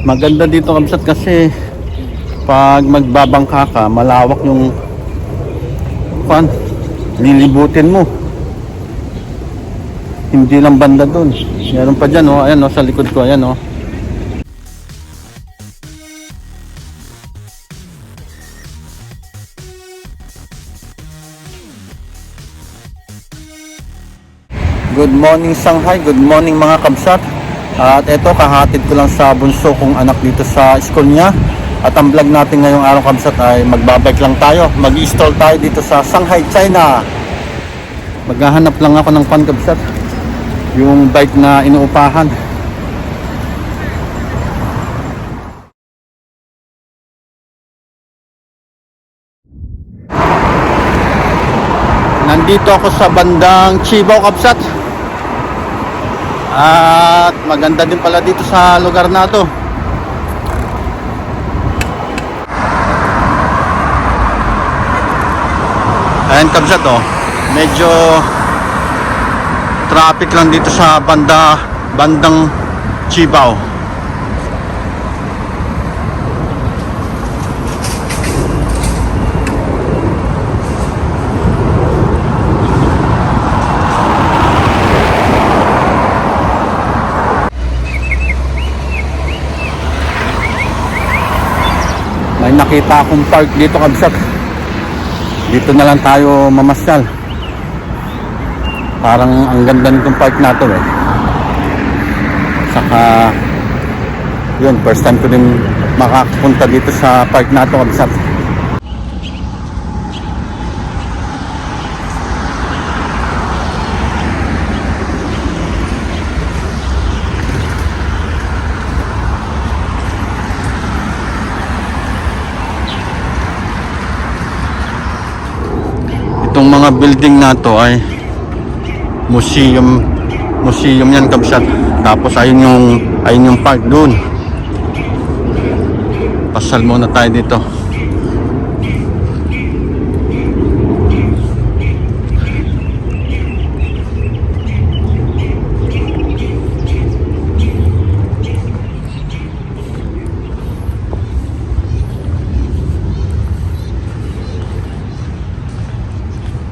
Maganda dito kamsat kasi pag magbabangka ka, malawak yung pan, lilibutin mo. Hindi lang banda doon. Meron pa dyan, oh. Ayan, oh, sa likod ko. Ayan, oh. Good morning Shanghai, good morning mga kabsat At eto kahatid ko lang sa bunso kong anak dito sa school niya. At ang vlog natin ngayong araw kabsat ay magbabike lang tayo. Mag-install tayo dito sa Shanghai, China. Maghahanap lang ako ng pan kabsat Yung bike na inuupahan. Nandito ako sa bandang Chibaw Kapsat At maganda din pala dito sa lugar na to. Ayan Kapsat oh. Medyo Traffic lang dito sa banda Bandang Chibaw May nakita akong park dito kabsat. Dito na lang tayo mamasyal. Parang ang ganda nitong park na to eh. Saka yun, first time ko din makapunta dito sa park na to kabsat. Itong mga building na to ay museum. Museum yan kabsat. Tapos ayun yung ayun yung park doon pasal muna tayo dito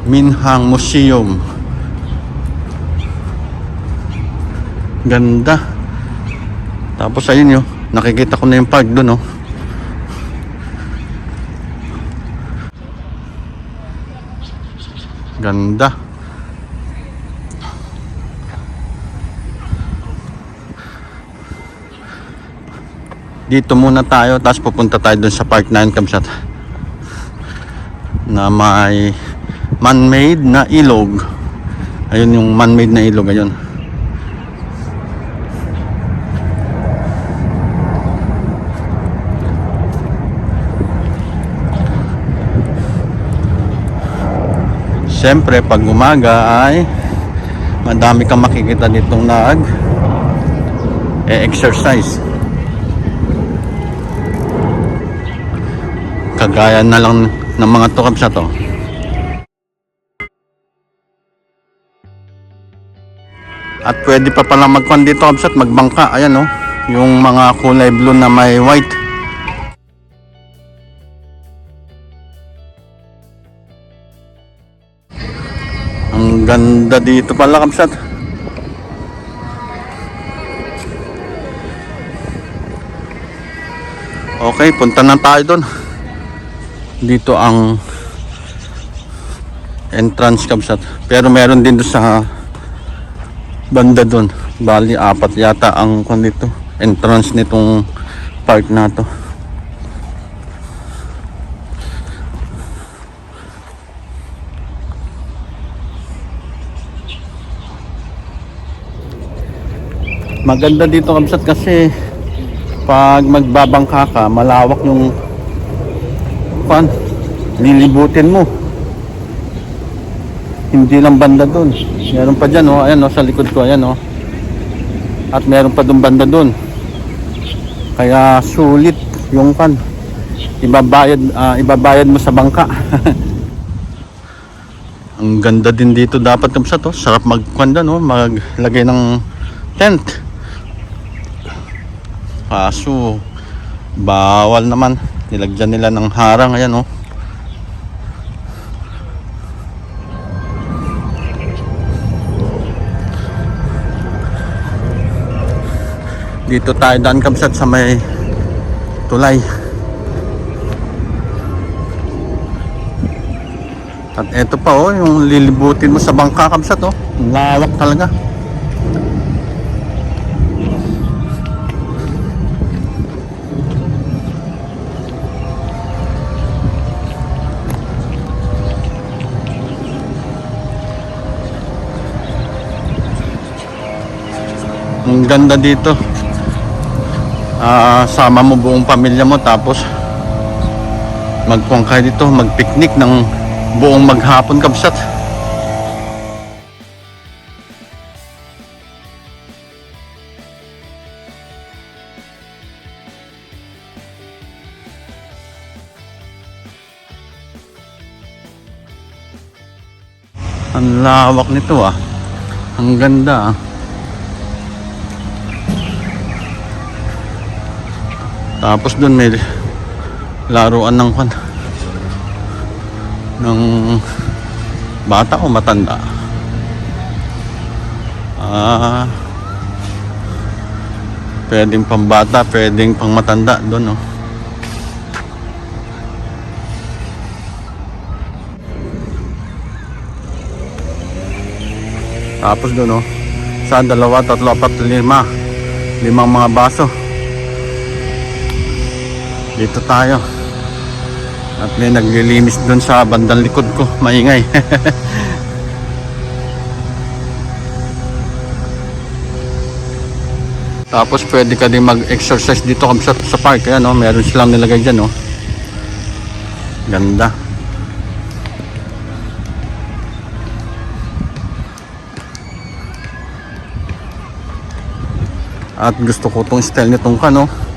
Minhang Museum Ganda. Tapos ayun yun, nakikita ko na yung park doon, oh. Ganda. Dito muna tayo, tapos pupunta tayo doon sa park na yun, Kamsat. Na may man-made na ilog. Ayun yung man-made na ilog, ayun. Siyempre, pag umaga ay madami kang makikita ditong nag e-exercise. Kagaya na lang ng mga tukab sa to. At pwede pa pala magkwan dito kabsat, magbangka. Ayan oh, yung mga kulay blue na may white. Ang ganda dito pala kamsat. Okay, punta na tayo doon. Dito ang entrance kamsat. Pero meron din doon sa banda doon. Bali, apat yata ang kwan dito. Entrance nitong park na to. maganda dito kamsat kasi pag magbabangka ka malawak yung pan lilibutin mo hindi lang banda doon. Meron pa dyan oh. Ayan oh sa likod ko ayan oh. At meron pa doon banda doon. Kaya sulit yung pan ibabayad ah, ibabayad mo sa bangka. Ang ganda din dito dapat kamsat oh. Sarap magkwanda no maglagay ng tent. Kaso, bawal naman. Nilagyan nila ng harang. Ayan, oh. Dito tayo daan kamsat sa may tulay. At eto pa oh, yung lilibutin mo sa bangka kamsat oh. Lawak talaga. Ang ganda dito. Ah, sama mo buong pamilya mo tapos magkuhan kayo dito, magpiknik ng buong maghapon kabsat. Ang lawak nito ah. Ang ganda ah. Tapos doon may laruan ng kan ng bata o matanda. Ah, pwedeng pambata, pwedeng pang matanda doon, no. Tapos doon, no. Sa dalawa, tatlo, apat, lima. Limang mga baso. Dito tayo. At may naglilinis doon sa bandang likod ko. Maingay. Tapos pwede ka din mag-exercise dito kam sa, sa park. Ayan, no? meron silang nilagay dyan. No? Ganda. At gusto ko tong style nitong kano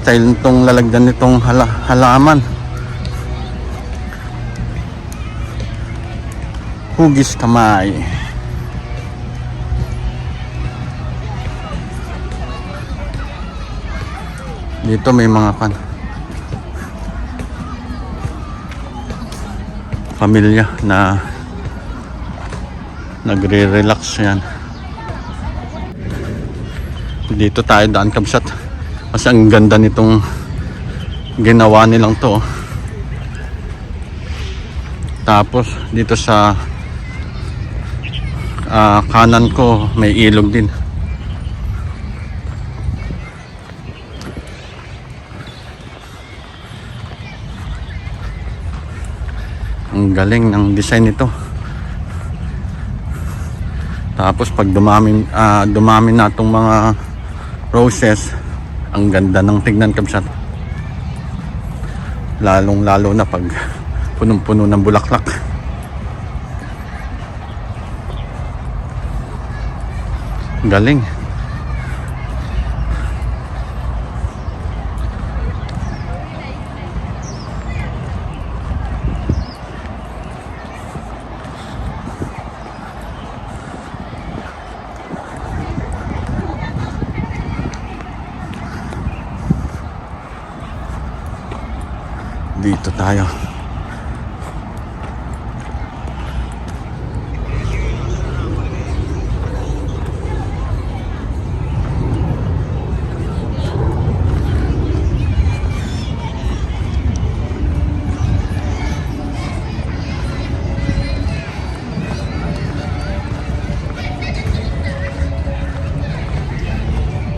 style nitong lalagyan nitong hala, halaman. Hugis kamay. Dito may mga kan pamilya na nagre-relax yan. Dito tayo daan kamsat kasi ang ganda nitong ginawa nilang to. Tapos dito sa ah, kanan ko may ilog din. Ang galing ng design nito. Tapos pag dumami ah, dumami na itong mga roses, ang ganda ng tignan kamsat. Lalong lalo na pag punong-puno ng bulaklak. Galing. Dito tayo.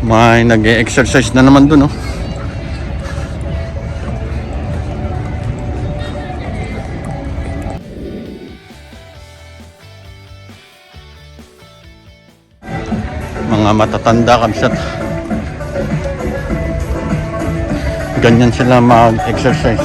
May nag-exercise na naman dun, oh. Mga matatanda kamsat ganyan sila mag-exercise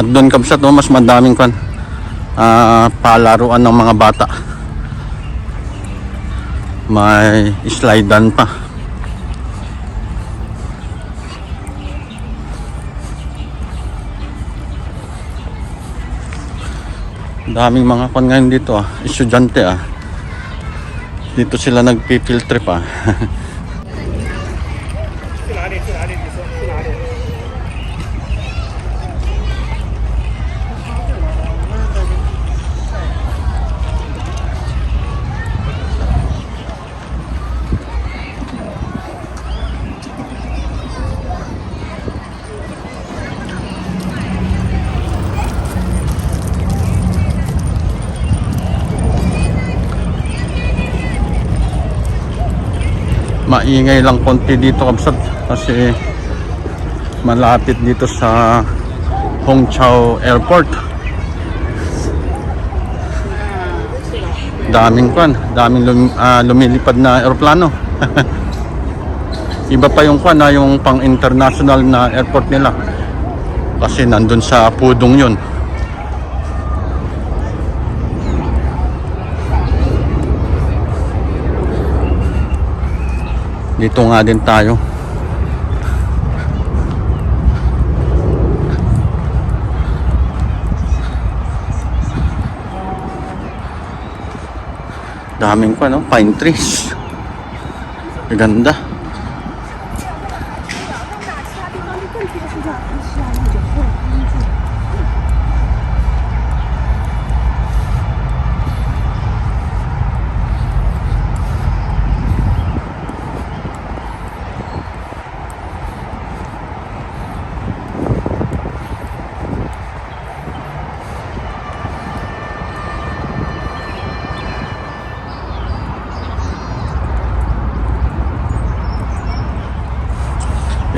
At doon kabsat mas madaming kan ah, palaruan ng mga bata. May slidean pa. Daming mga kon ngayon dito ah, estudyante ah. Dito sila nagpi-field trip ah. maingay lang konti dito kabsat. Kasi malapit dito sa Hongqiao Airport. Daming kwan daming lum, ah, lumilipad na eroplano iba pa yung kwan na yung pang international na airport nila. Kasi nandun sa Pudong yun dito nga din tayo. Daming pa no pine trees. Ganda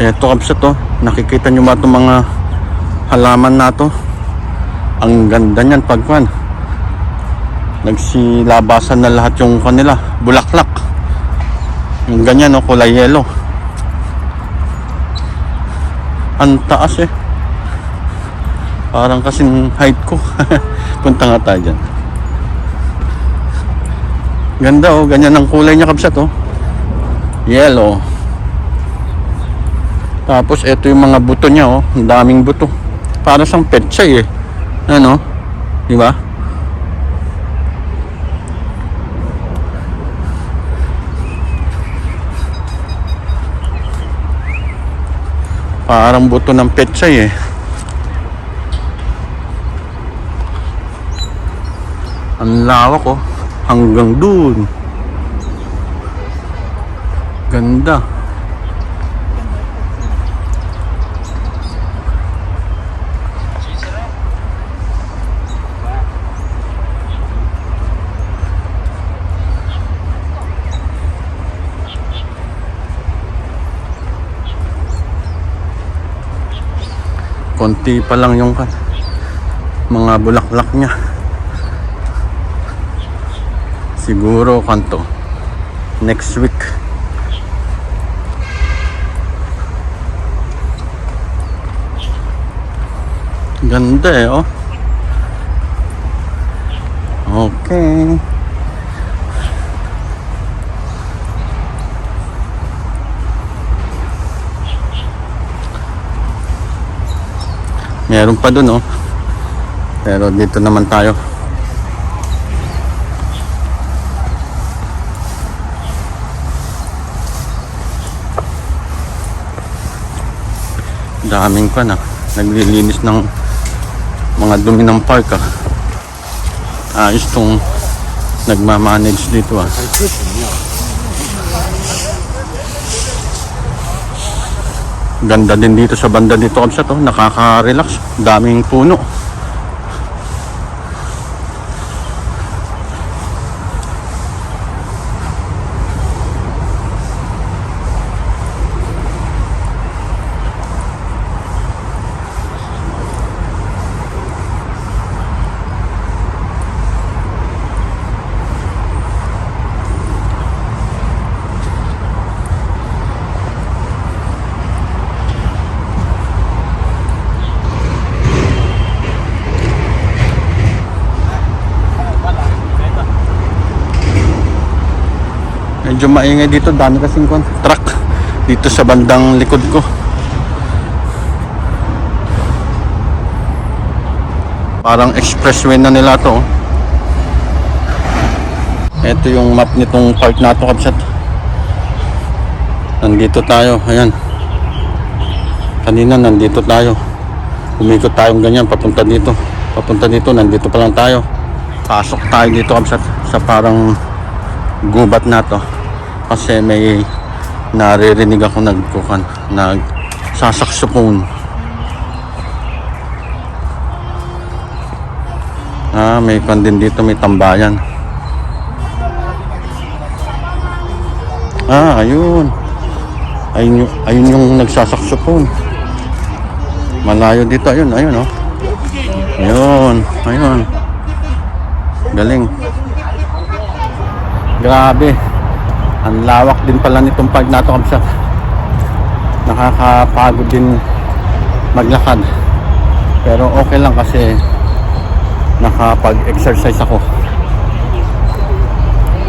Eto kapsa to, nakikita nyo ba itong mga halaman na to? Ang ganda niyan pagkuhan. Nagsilabasan na lahat yung kanila, bulaklak. Yung ganyan no, kulay yellow. Ang taas eh. Parang kasing height ko. Punta nga tayo dyan. Ganda oh, ganyan ang kulay niya kapsat oh. Yellow. Tapos ito yung mga buto niya oh, ang daming buto. Para siyang petsay eh. Ano? Di ba? Parang buto ng petsay eh. Ang lawak oh. Hanggang dun. Ganda. Konti pa lang yung mga bulaklak niya. Siguro kanto next week. Ganda eh oh okay Meron pa dun, oh. Pero dito naman tayo. Daming pa na. Naglilinis ng mga dumi ng park, ah. Ayos tong nagmamanage dito, ah. Ganda din dito sa banda dito kapsa to. Nakaka-relax. Daming puno. Maingay dito. Dami kasing kon truck dito sa bandang likod ko. Parang expressway na nila to. Ito yung map nitong park na to, Kapsat. Nandito tayo, ayan. Kanina nandito tayo. Umikot tayong ganyan, papunta dito. Papunta dito, nandito pa lang tayo. Pasok tayo dito, Kapsat, sa parang gubat na to. Kasi may naririnig ako nagkukan, nag sasaksopone. Ah, may kwan din dito, may tambayan. Ah, ayun. Ayun ayun yung nagsasaksopon. Malayo dito, ayun, ayun, oh. Ayun, ayun. Galing. Grabe. Ang lawak din pala nitong park na to, kamsa. Nakakapagod din maglakad. Pero okay lang kasi nakapag-exercise ako.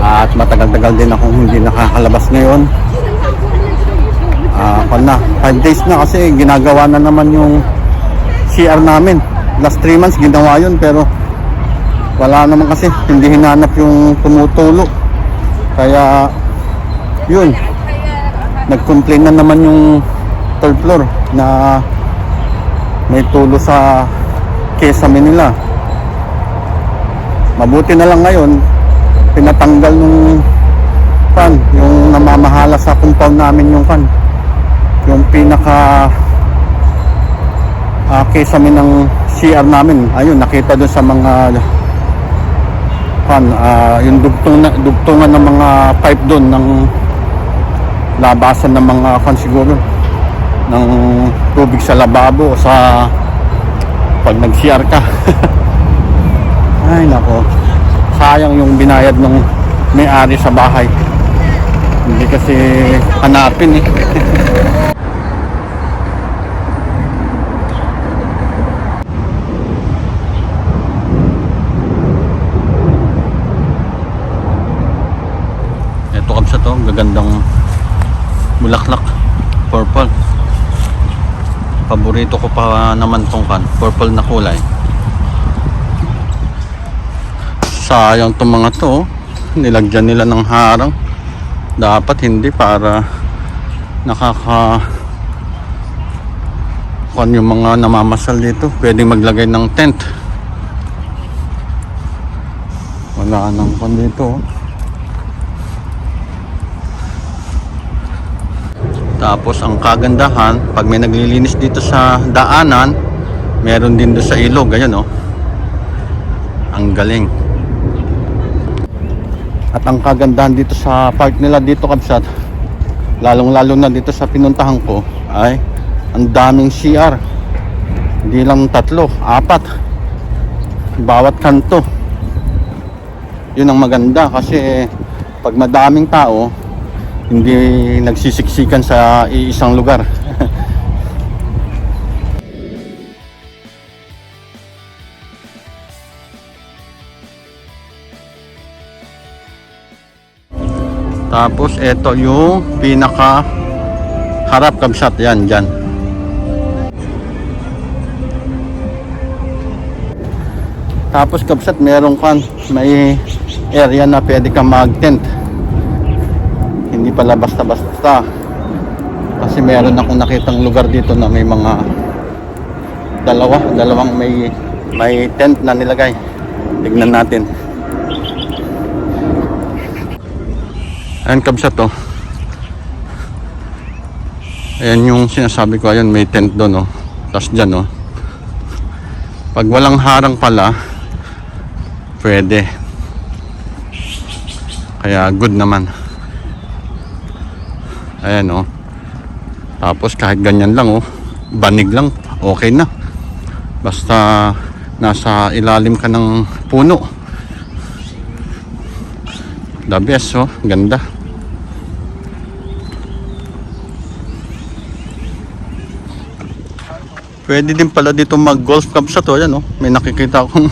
At matagal-tagal din akong hindi nakakalabas ngayon. Ah, uh, na. 5 days na kasi ginagawa na naman yung CR namin. Last 3 months ginawa yun pero wala naman kasi hindi hinanap yung tumutulo. Kaya yun. Nag-complain na naman yung third floor na may tulo sa kesame nila. Mabuti na lang ngayon, pinatanggal nung pan, yung namamahala sa compound namin yung pan. Yung pinaka uh, kesame ng CR namin. Ayun, nakita doon sa mga pan, ah, yung dugtong na, dugtungan ng mga pipe doon ng labasan ng mga pan siguro ng tubig sa lababo o sa pag nag-CR ka. Ay nako. Sayang yung binayad ng may-ari sa bahay. Hindi kasi hanapin eh. Ito kamsa to, gagandang bulaklak. Purple. Paborito ko pa naman tong kan, purple na kulay. sayang tong mga to oh. nilagyan nila ng harang dapat hindi para nakaka kung yung mga namamasal dito pwedeng maglagay ng tent wala nang kung dito oh. Tapos ang kagandahan pag may naglilinis dito sa daanan meron din doon sa ilog ganyan oh ang galing at ang kagandahan dito sa park nila dito Kabsat, lalong lalo na dito sa pinuntahan ko ay ang daming CR. Hindi lang tatlo, apat. Bawat kanto. Yun ang maganda kasi pag madaming tao, hindi nagsisiksikan sa iisang lugar. Tapos ito yung pinaka harap kabsat yan dyan. Tapos kabsat meron kan may area na pwede ka mag-tent. Hindi pala basta-basta. Kasi meron akong nakitang lugar dito na may mga dalawa, dalawang may may tent na nilagay. Tignan natin. Ayan kabsat to. Ayan yung sinasabi ko, ayan may tent doon oh. Tapos dyan oh. Pag walang harang pala, pwede. Kaya good naman. Ayan oh. Tapos kahit ganyan lang oh, banig lang, okay na. Basta nasa ilalim ka ng puno. The best oh, ganda. Pwede din pala dito mag-golf club sa to. Ayan oh, may nakikita akong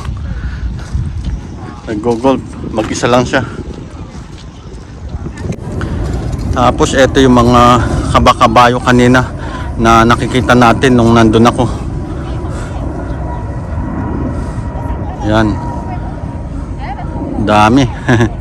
nag-golf. Mag-isa lang siya. Tapos ito yung mga kabakabayo kanina na nakikita natin nung nandun ako. Yan. Dami.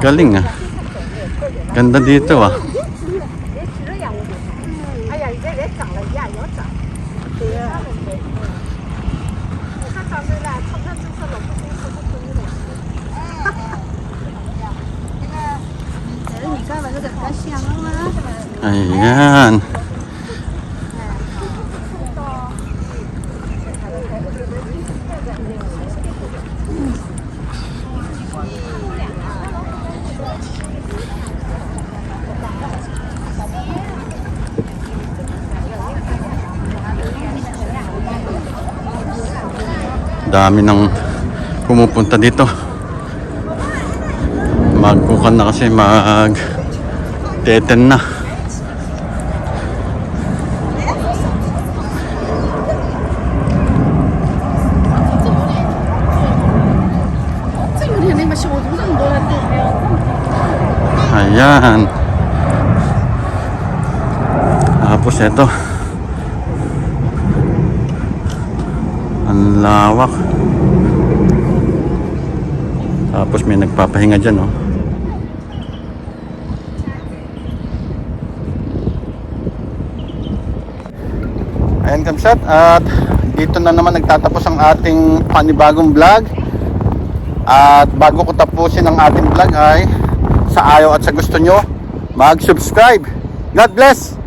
Galing ah. Ganda dito ah. Ayan. dami ng pumupunta dito magkukan na kasi mag teten na Ayan. Tapos ito. Ang lawak. Tapos may nagpapahinga dyan, oh. Ayan kamsat at dito na naman nagtatapos ang ating panibagong vlog at bago ko tapusin ang ating vlog ay sa ayaw at sa gusto nyo mag subscribe God bless!